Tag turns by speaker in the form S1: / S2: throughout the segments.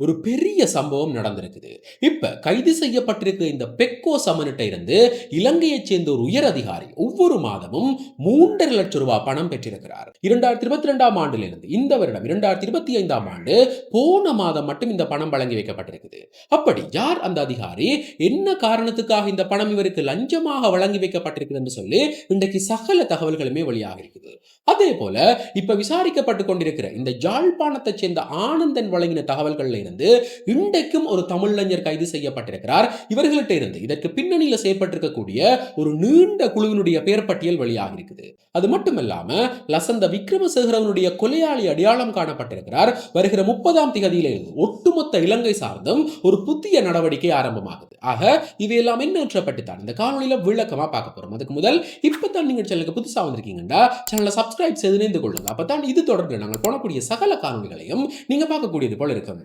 S1: ஒரு பெரிய சம்பவம் நடந்திருக்குது. இப்ப கைது செய்யப்பட்டிருக்க இந்த பெக்கோ சமனிட்ட இருந்து இலங்கையைச் சேர்ந்த ஒரு உயர் அதிகாரி ஒவ்வொரு மாதமும் மூன்றரை லட்சம் ரூபாய் பணம் பெற்றிருக்கிறார். இரண்டாயிரத்தி இருபத்தி ரெண்டாம் ஆண்டிலிருந்து இந்த வருடம் இரண்டாயிரத்தி இருபத்தி ஐந்தாம் ஆண்டு போன மாதம் மட்டும் இந்த பணம் வழங்கி வைக்கப்பட்டிருக்குது. அப்படி யார் அந்த அதிகாரி? என்ன காரணத்துக்காக இந்த பணம் இவருக்கு லஞ்சமாக வழங்கி வைக்கப்பட்டிருக்குது என்று சொல்லி இன்றைக்கு சகல தகவல்களுமே வெளியாக இருக்குது. அதே போல இப்ப விசாரிக்கப்பட்டு கொண்டிருக்கிற இந்த ஜாழ்ப்பாணத்தை சேர்ந்த ஆனந்தன் வழங்கின தகவல்கள் இருந்து இன்றைக்கும் ஒரு தமிழஞ்சர் கைது செய்யப்பட்டிருக்கிறார். இவர்கள்ட்ட இருந்து இதற்கு பின்னணியில செயற்பட்டிருக்கக்கூடிய ஒரு நீண்ட குழுவினுடைய பெயர் பட்டியல் வெளியாக இருக்குது. அது மட்டுமல்லாம லசந்த விக்ரமசேகரவனுடைய கொலையாளி அடையாளம் காணப்பட்டிருக்கிறார். வருகிற முப்பதாம் திகதியிலிருந்து ஒட்டுமொத்த இலங்கை சார்ந்தும் ஒரு புதிய நடவடிக்கை ஆரம்பமாகுது. ஆக இவையெல்லாம் என்னப்பட்டு தான் இந்த காணொலியில விளக்கமா பார்க்க போறோம். அதுக்கு முதல் இப்பதான் நீங்க சேனலுக்கு புதுசா வந்திருக்கீங்கன்னா சேனலை சப்ஸ்கிரைப் செய்து இணைந்து கொள்ளுங்க. அப்பதான் இது தொடர்ந்து நாங்கள் போடக்கூடிய சகல காணொலிகளையும் நீங்க பார்க்கக்கூடியது போல இருக்கும்.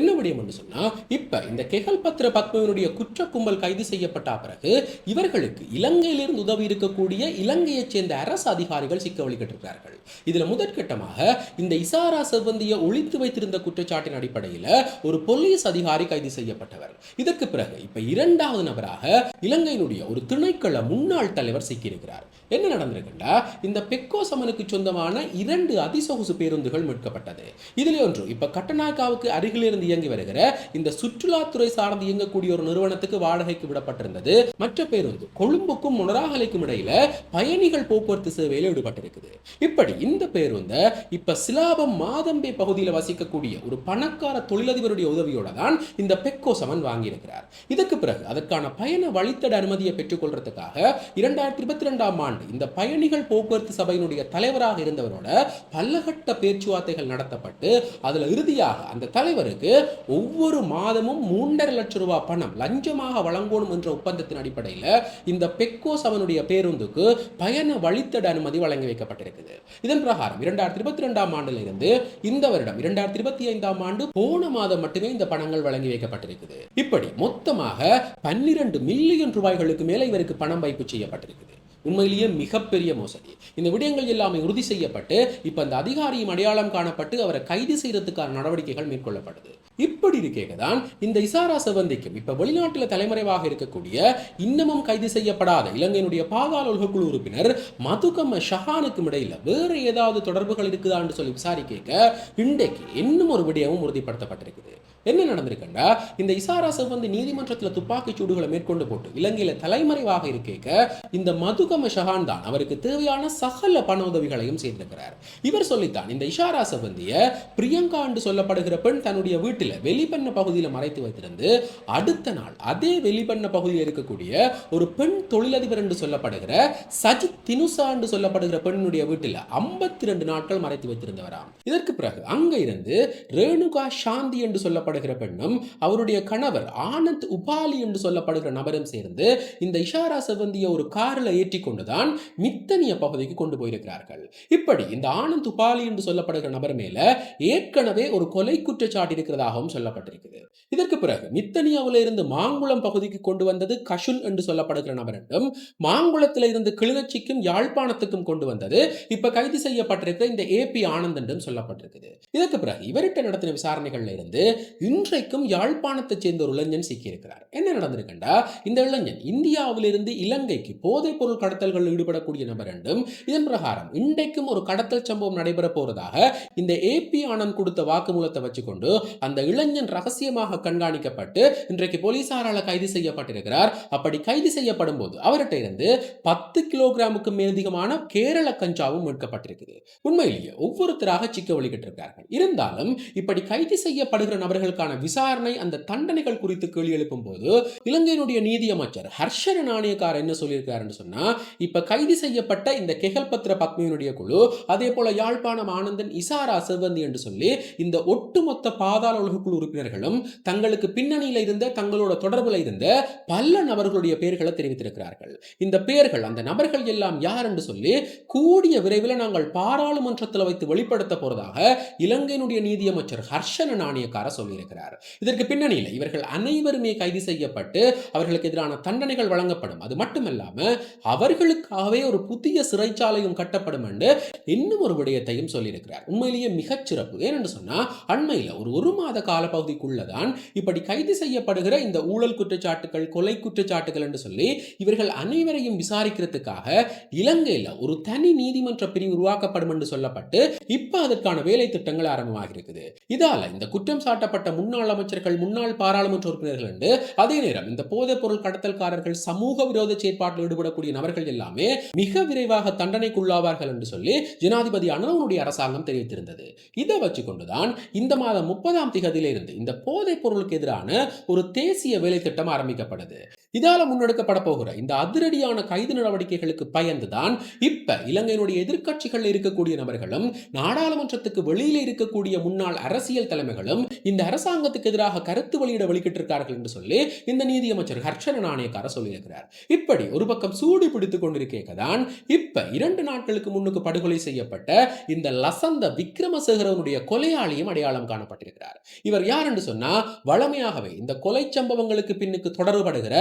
S1: என்ன விடயம் என்று சொன்னா இப்ப இந்த கெகல் பத்திர பத்மவினுடைய குற்ற கும்பல் கைது செய்யப்பட்ட பிறகு இவர்களுக்கு இலங்கையிலிருந்து உதவி இருக்கக்கூடிய இலங்கையைச் சேர்ந்த அரசு அதிகாரிகள் சிக்க வழிகட்டிருக்கிறார்கள் இதுல முதற்கட்டமாக இந்த இசாரா செவ்வந்தியை ஒழித்து வைத்திருந்த குற்றச்சாட்டின் அடிப்படையில் ஒரு போலீஸ் அதிகாரி கைது செய்யப்பட்டவர். இதற்கு பிறகு இப்ப இரண்டாவது நபராக இலங்கையினுடைய ஒரு திணைக்கள முன்னாள் தலைவர் சிக்கியிருக்கிறார். என்ன நடந்திருக்குண்டா? இந்த பெக்கோ சமனுக்கு சொந்தமான இரண்டு அதிசொகுசு பேருந்துகள் மீட்கப்பட்டது. இதில் ஒன்று இப்போ கட்டநாயக்காவுக்கு அருகிலிருந்து இயங்கி வருகிற இந்த சுற்றுலாத்துறை சார்ந்து இயங்கக்கூடிய ஒரு நிறுவனத்துக்கு வாடகைக்கு விடப்பட்டிருந்தது. மற்ற பேருந்து கொழும்புக்கும் முனராகலைக்கும் இடையில பயணிகள் போக்குவரத்து சேவையில் ஈடுபட்டிருக்குது. இப்படி இந்த பேருந்தை இப்ப சிலாபம் மாதம்பே பகுதியில் வசிக்கக்கூடிய ஒரு பணக்கார தொழிலதிபருடைய உதவியோட தான் இந்த பெக்கோ சமன் வாங்கியிருக்கிறார். இதற்கு பிறகு அதற்கான பயண வழித்தட அனுமதியை பெற்றுக்கொள்றதுக்காக இரண்டாயிரத்தி இருபத்தி ரெண்டாம் ஆண்டு இந்த பயணிகள் போக்குவரத்து சபையினுடைய தலைவராக இருந்தவரோட பல்லகட்ட பேச்சுவார்த்தைகள் நடத்தப்பட்டு அதுல இறுதியாக அந்த தலைவருக்கு ஒவ்வொரு மாதமும் மூன்றரை லட்சம் ரூபாய் பணம் லஞ்சமாக வழங்கணும் என்ற ஒப்பந்தத்தின் அடிப்படையில் இந்த பெக்கோ சவனுடைய பேருந்துக்கு பயண வழித்தட அனுமதி வழங்கி வைக்கப்பட்டிருக்குது. இதன் பிரகாரம் இரண்டாயிரத்தி இருபத்தி ரெண்டாம் ஆண்டில் இருந்து இந்த வருடம் இரண்டாயிரத்தி இருபத்தி ஐந்தாம் ஆண்டு போன மாதம் மட்டுமே இந்த பணங்கள் வழங்கி வைக்கப்பட்டிருக்குது. இப்படி மொத்தமாக பன்னிரண்டு மில்லியன் ரூபாய்களுக்கு மேல இவருக்கு பணம் வைப்பு செய்யப்பட்டிருக்குது. உண்மையிலேயே மிகப்பெரிய மோசடி. இந்த விடயங்கள் எல்லாமே உறுதி செய்யப்பட்டு இப்போ அந்த அதிகாரியும் அடையாளம் காணப்பட்டு அவரை கைது செய்யறதுக்கான நடவடிக்கைகள் மேற்கொள்ளப்படுது இப்படி இருக்கேக தான் இந்த இசாரா செவந்திக்கும் இப்போ வெளிநாட்டில் தலைமறைவாக இருக்கக்கூடிய இன்னமும் கைது செய்யப்படாத இலங்கையினுடைய பாதாள உலகக்குழு உறுப்பினர் மதுகம்ம ஷஹானுக்கும் இடையில வேறு ஏதாவது தொடர்புகள் இருக்குதான்னு சொல்லி விசாரிக்க இன்றைக்கு இன்னும் ஒரு விடயமும் உறுதிப்படுத்தப்பட்டிருக்குது. என்ன நடந்திருக்குண்டா? இந்த இசாரா செவ்வந்தி நீதிமன்றத்தில் துப்பாக்கிச் சூடுகளை மேற்கொண்டு போட்டு இலங்கையில் தலைமறைவாக இருக்கேக்க இந்த மதுக மதுகம ஷஹான் தான். அவருக்கு தேவையான சகல பண உதவிகளையும் செய்திருக்கிறார். இவர் சொல்லித்தான் இந்த இஷாரா செவ்வந்திய பிரியங்கா என்று சொல்லப்படுகிற பெண் தன்னுடைய வீட்டில் வெளிப்பண்ண பகுதியில் மறைத்து வைத்திருந்து அடுத்த நாள் அதே வெளிப்பண்ண பகுதியில் இருக்கக்கூடிய ஒரு பெண் தொழிலதிபர் என்று சொல்லப்படுகிற சஜித் தினுசா என்று சொல்லப்படுகிற பெண்ணுடைய வீட்டில் ஐம்பத்தி ரெண்டு நாட்கள் மறைத்து வைத்திருந்தவராம். இதற்கு பிறகு அங்கே இருந்து ரேணுகா சாந்தி என்று சொல்லப்படுகிற பெண்ணும் அவருடைய கணவர் ஆனந்த் உபாலி என்று சொல்லப்படுகிற நபரும் சேர்ந்து இந்த இஷாரா செவந்திய ஒரு காரில் ஏற்றி கொண்டுதான் மித்தனிய பகுதிக்கு கொண்டு போயிருக்கிறார்கள். இப்படி இந்த ஆனந்த் துபாலி என்று சொல்லப்படுகிற நபர் மேல ஏற்கனவே ஒரு கொலை குற்றச்சாட்டு இருக்கிறதாகவும் சொல்லப்பட்டிருக்கிறது இதற்கு பிறகு மித்தனியாவில் இருந்து மாங்குளம் பகுதிக்கு கொண்டு வந்தது கஷுன் என்று சொல்லப்படுகிற நபர் என்றும் மாங்குளத்தில் இருந்து கிளிநொச்சிக்கும் யாழ்ப்பாணத்துக்கும் கொண்டு வந்தது இப்ப கைது செய்யப்பட்டிருக்கிற இந்த ஏ பி ஆனந்த் என்றும் சொல்லப்பட்டிருக்குது. இதற்கு பிறகு இவர்கிட்ட நடத்தின விசாரணைகள்ல இருந்து இன்றைக்கும் யாழ்ப்பாணத்தை சேர்ந்த ஒரு இளைஞன் சிக்கியிருக்கிறார். என்ன நடந்திருக்குண்டா? இந்த இளைஞன் இந்தியாவிலிருந்து இலங்கைக்கு போதைப் பொருள் கடத்தல்களில் ஈடுபடக்கூடிய நபர் என்றும் இதன் பிரகாரம் இன்றைக்கும் ஒரு கடத்தல் சம்பவம் நடைபெற போறதாக இந்த ஏபி ஆனந்த் கொடுத்த வாக்குமூலத்தை வச்சுக்கொண்டு அந்த இளைஞன் ரகசியமாக கண்காணிக்கப்பட்டு இன்றைக்கு போலீசாரால் கைது செய்யப்பட்டிருக்கிறார். அப்படி கைது செய்யப்படும் போது அவர்கிட்ட இருந்து பத்து கிலோகிராமுக்கு மேலதிகமான கேரள கஞ்சாவும் மீட்கப்பட்டிருக்குது. உண்மையிலேயே ஒவ்வொருத்தராக சிக்க வழிகிட்டிருக்கிறார்கள் இருந்தாலும் இப்படி கைது செய்யப்படுகிற நபர்களுக்கான விசாரணை அந்த தண்டனைகள் குறித்து கேள்வி எழுப்பும் போது இலங்கையினுடைய நீதி அமைச்சர் ஹர்ஷன நாணயக்கார் என்ன சொல்லியிருக்காருன்னு சொன்னா இப்ப கைது செய்யப்பட்ட இந்த கெகல்பத்ர பத்மியினுடைய குழு அதே போல யாழ்ப்பாணம் ஆனந்தன் இசாரா செவ்வந்தி என்று சொல்லி இந்த ஒட்டுமொத்த பாதாள உலகக்குழு உறுப்பினர்களும் தங்களுக்கு பின்னணியில் இருந்த தங்களோட தொடர்பில் இருந்த பல நபர்களுடைய பெயர்களை தெரிவித்திருக்கிறார்கள். இந்த பெயர்கள் அந்த நபர்கள் எல்லாம் யார் என்று சொல்லி கூடிய விரைவில் நாங்கள் பாராளுமன்றத்தில் வைத்து வெளிப்படுத்த போறதாக இலங்கையினுடைய நீதியமைச்சர் ஹர்ஷன நாணயக்கார சொல்லியிருக்கிறார். இதற்கு பின்னணியில் இவர்கள் அனைவருமே கைது செய்யப்பட்டு அவர்களுக்கு எதிரான தண்டனைகள் வழங்கப்படும். அது மட்டுமல்லாமல் அவர் அவர்களுக்காகவே ஒரு புதிய சிறைச்சாலையும் கட்டப்படும் என்று இன்னும் ஒரு விடயத்தையும் சொல்லியிருக்கிறார். உண்மையிலேயே மிகச் சிறப்பு. ஏனென்று சொன்னால் அண்மையில் ஒரு ஒரு மாத காலப்பகுதிக்குள்ளதான் இப்படி கைது செய்யப்படுகிற இந்த ஊழல் குற்றச்சாட்டுகள் கொலை குற்றச்சாட்டுகள் என்று சொல்லி இவர்கள் அனைவரையும் விசாரிக்கிறதுக்காக இலங்கையில் ஒரு தனி நீதிமன்ற பிரிவு உருவாக்கப்படும் என்று சொல்லப்பட்டு இப்ப அதற்கான வேலை திட்டங்கள் ஆரம்பமாக இருக்குது இதால இந்த குற்றம் சாட்டப்பட்ட முன்னாள் அமைச்சர்கள் முன்னாள் பாராளுமன்ற உறுப்பினர்கள் என்று அதே நேரம் இந்த போதைப் பொருள் கடத்தல்காரர்கள் சமூக விரோத செயற்பாட்டில் ஈடுபடக்கூடிய நபர்கள் எல்லாமே மிக விரைவாக தண்டனைக்குள்ளாவார்கள் என்று சொல்லி ஜனாதிபதி அனுரவனுடைய அரசாங்கம் தெரிவித்திருந்தது. இதை வச்சுக்கொண்டுதான் இந்த மாதம் முப்பதாம் திகதியிலிருந்து இந்த போதைப் பொருளுக்கு எதிரான ஒரு தேசிய வேலை திட்டம் ஆரம்பிக்கப்படுது இதால முன்னெடுக்கப்பட போகிற இந்த அதிரடியான கைது நடவடிக்கைகளுக்கு பயந்துதான் இப்ப இலங்கையினுடைய எதிர்கட்சிகள் இருக்கக்கூடிய நபர்களும் நாடாளுமன்றத்துக்கு வெளியில இருக்கக்கூடிய முன்னாள் அரசியல் தலைமைகளும் இந்த அரசாங்கத்துக்கு எதிராக கருத்து வெளியிட வெளிக்கிட்டு இருக்கார்கள் என்று சொல்லி இந்த நீதியமைச்சர் ஹர்ஷன நாணயக்கார சொல்லியிருக்கிறார். இப்படி ஒரு பக்கம் சூடு பிடித்துக் கொண்டிருக்கேதான் இப்ப இரண்டு நாட்களுக்கு முன்னுக்கு படுகொலை செய்யப்பட்ட இந்த லசந்த விக்ரமசேகரனுடைய கொலையாளியும் அடையாளம் காணப்பட்டிருக்கிறார். இவர் யார் என்று சொன்னா வளமையாகவே இந்த கொலை சம்பவங்களுக்கு பின்னுக்கு தொடர்படுகிற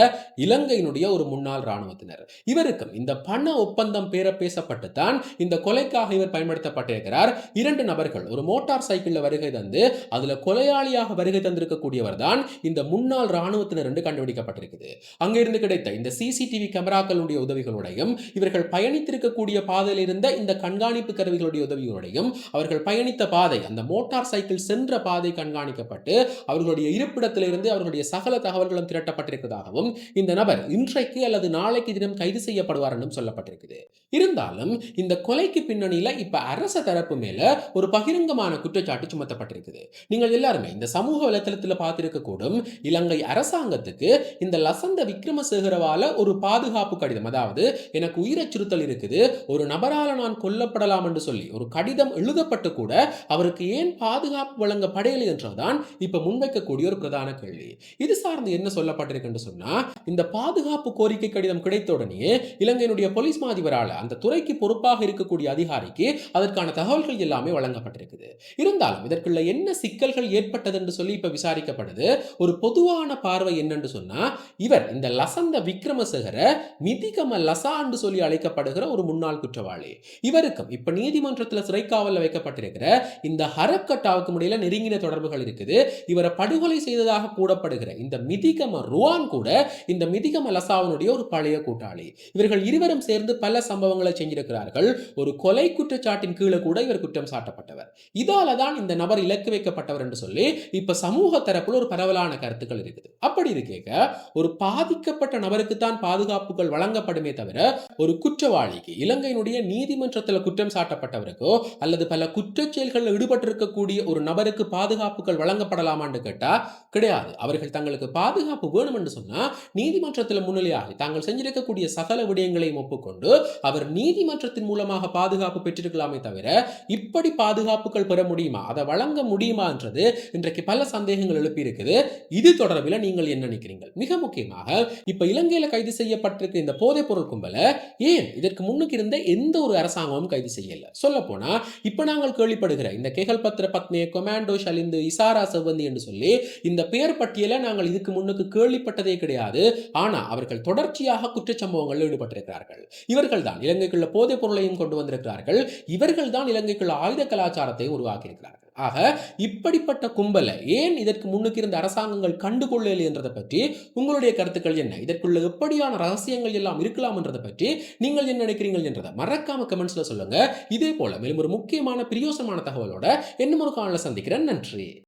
S1: இலங்கையினுடைய ஒரு முன்னாள் இராணுவத்தினர். இவருக்கும் இந்த பண ஒப்பந்தம் பேர பேசப்பட்டு தான் இந்த கொலைக்காக இவர் பயன்படுத்தப்பட்டிருக்கிறார். இரண்டு நபர்கள் ஒரு மோட்டார் சைக்கிள்ல வருகை தந்து அதுல கொலையாளியாக வருகை தந்திருக்கக்கூடியவர் தான் இந்த முன்னாள் இராணுவத்தினர் என்று கண்டுபிடிக்கப்பட்டிருக்குது. அங்கிருந்து கிடைத்த இந்த சிசிடிவி கேமராக்களுடைய உதவிகள் உதவிகளுடையும் இவர்கள் பயணித்திருக்கக்கூடிய பாதையில் இருந்த இந்த கண்காணிப்பு கருவிகளுடைய உதவியோடையும் அவர்கள் பயணித்த பாதை அந்த மோட்டார் சைக்கிள் சென்ற பாதை கண்காணிக்கப்பட்டு அவர்களுடைய இருப்பிடத்திலிருந்து அவர்களுடைய சகல தகவல்களும் திரட்டப்பட்டிருக்கிறதாகவும் இந்த நபர் இன்றைக்கு அல்லது நாளைக்கு தினம் கைது செய்யப்படுவார் என்றும் சொல்லப்பட்டிருக்குது. இருந்தாலும் இந்த கொலைக்கு பின்னணியில இப்ப அரச தரப்பு மேல ஒரு பகிரங்கமான குற்றச்சாட்டு சுமத்தப்பட்டிருக்குது. நீங்கள் எல்லாருமே இந்த சமூக வலைத்தளத்தில் பார்த்திருக்க கூடும் இலங்கை அரசாங்கத்துக்கு இந்த லசந்த விக்ரமசேகரவால ஒரு பாதுகாப்பு கடிதம் அதாவது எனக்கு உயிர் அச்சுறுத்தல் இருக்குது ஒரு நபரால் நான் கொல்லப்படலாம் என்று சொல்லி ஒரு கடிதம் எழுதப்பட்டு கூட அவருக்கு ஏன் பாதுகாப்பு வழங்க படையலை என்றுதான் இப்ப முன்வைக்கக்கூடிய ஒரு பிரதான கேள்வி. இது சார்ந்து என்ன சொல்லப்பட்டிருக்கு என்று சொன்னா இந்த பாதுகாப்பு கோரிக்கை கடிதம் கிடைத்த உடனே இலங்கையினுடைய போலீஸ் மாதிபரால் அந்த துறைக்கு பொறுப்பாக இருக்கக்கூடிய அதிகாரிக்கு அதற்கான தகவல்கள் எல்லாமே வழங்கப்பட்டிருக்குது. இருந்தாலும் இதற்குள்ள என்ன சிக்கல்கள் ஏற்பட்டது என்று சொல்லி இப்ப விசாரிக்கப்படுது ஒரு பொதுவான பார்வை என்னன்னு சொன்னா இவர் இந்த லசந்த விக்ரமசேகர மிதிகம லசா என்று சொல்லி அழைக்கப்படுகிற ஒரு முன்னாள் குற்றவாளி. இவருக்கும் இப்ப நீதிமன்றத்தில் சிறைக்காவலில் வைக்கப்பட்டிருக்கிற இந்த ஹரக்கட்டாவுக்கு இடையில நெருங்கின தொடர்புகள் இருக்குது. இவரை படுகொலை செய்ததாக கூடப்படுகிற இந்த மிதிகம ருவான் கூட இந்த மிதிகம லசாவனுடைய ஒரு பழைய கூட்டாளி. இவர்கள் இருவரும் சேர்ந்து பல சம்பவங்களை செஞ்சிருக்கிறார்கள். ஒரு கொலை குற்றச்சாட்டின் கீழே கூட இவர் குற்றம் சாட்டப்பட்டவர். இதால தான் இந்த நபர் இலக்கு வைக்கப்பட்டவர் என்று சொல்லி இப்ப சமூக தரப்புல ஒரு பரவலான கருத்துக்கள் இருக்குது. அப்படி இருக்கேக்க ஒரு பாதிக்கப்பட்ட நபருக்கு தான் பாதுகாப்புகள் வழங்கப்படுமே தவிர ஒரு குற்றவாளிக்கு இலங்கையினுடைய நீதிமன்றத்தில் குற்றம் சாட்டப்பட்டவருக்கோ அல்லது பல குற்றச்செயல்களில் ஈடுபட்டிருக்கக்கூடிய ஒரு நபருக்கு பாதுகாப்புகள் வழங்கப்படலாமான்னு கேட்டா கிடையாது. அவர்கள் தங்களுக்கு பாதுகாப்பு வேணும் என்று சொன்னா நீதிமன்றத்தில் முன்னிலையாகி தாங்கள் செஞ்சிருக்கக்கூடிய சகல விடயங்களையும் ஒப்புக்கொண்டு அவர் நீதிமன்றத்தின் மூலமாக பாதுகாப்பு பெற்றிருக்கலாமே தவிர இப்படி பாதுகாப்புகள் பெற முடியுமா? அதை வழங்க முடியுமான்றது இன்றைக்கு பல சந்தேகங்கள் எழுப்பி இருக்குது இது தொடர்பில் நீங்கள் என்ன நினைக்கிறீங்க மிக முக்கியமாக இப்ப இலங்கையில கைது செய்யப்பட்டிருக்க இந்த போதைப் பொருள் கும்பல. ஏன்? இதற்கு முன்னுக்கு இருந்த எந்த ஒரு அரசாங்கமும் கைது செய்யலை. சொல்ல போனா இப்ப நாங்கள் கேள்விப்படுகிற இந்த கேகல் பத்திர பத்னியை கொமாண்டோ ஷலிந்து இசாரா செவ்வந்தி என்று சொல்லி இந்த பெயர் பட்டியலை நாங்கள் இதுக்கு முன்னுக்கு கேள்விப்பட்டதே கிடையாது. ஆனா அவர்கள் தொடர்ச்சியாக குற்றச்சம்பவங்களில் ஈடுபட்டிருக்கிறார்கள். இவர்கள் தான் இலங்கைக்குள்ள போதைப் பொருளையும் கொண்டு வந்திருக்கிறார்கள். இவர்கள் தான் இலங்கைக்குள்ள ஆயுத கலாச்சாரத்தை உருவாக்கி இருக்கிறார்கள் ஆக இப்படிப்பட்ட கும்பலை ஏன் இதற்கு முன்னுக்கு இருந்த அரசாங்கங்கள் கண்டுகொள்ளவில்லை என்றதை பற்றி உங்களுடைய கருத்துக்கள் என்ன? இதற்குள்ள எப்படியான ரகசியங்கள் எல்லாம் இருக்கலாம் என்றதை பற்றி நீங்கள் என்ன நினைக்கிறீர்கள் என்றதை மறக்காம கமெண்ட்ஸ்ல சொல்லுங்க. இதே போல மேலும் ஒரு முக்கியமான பிரியோசமான தகவலோட இன்னும் ஒரு காணல சந்திக்கிறேன். நன்றி.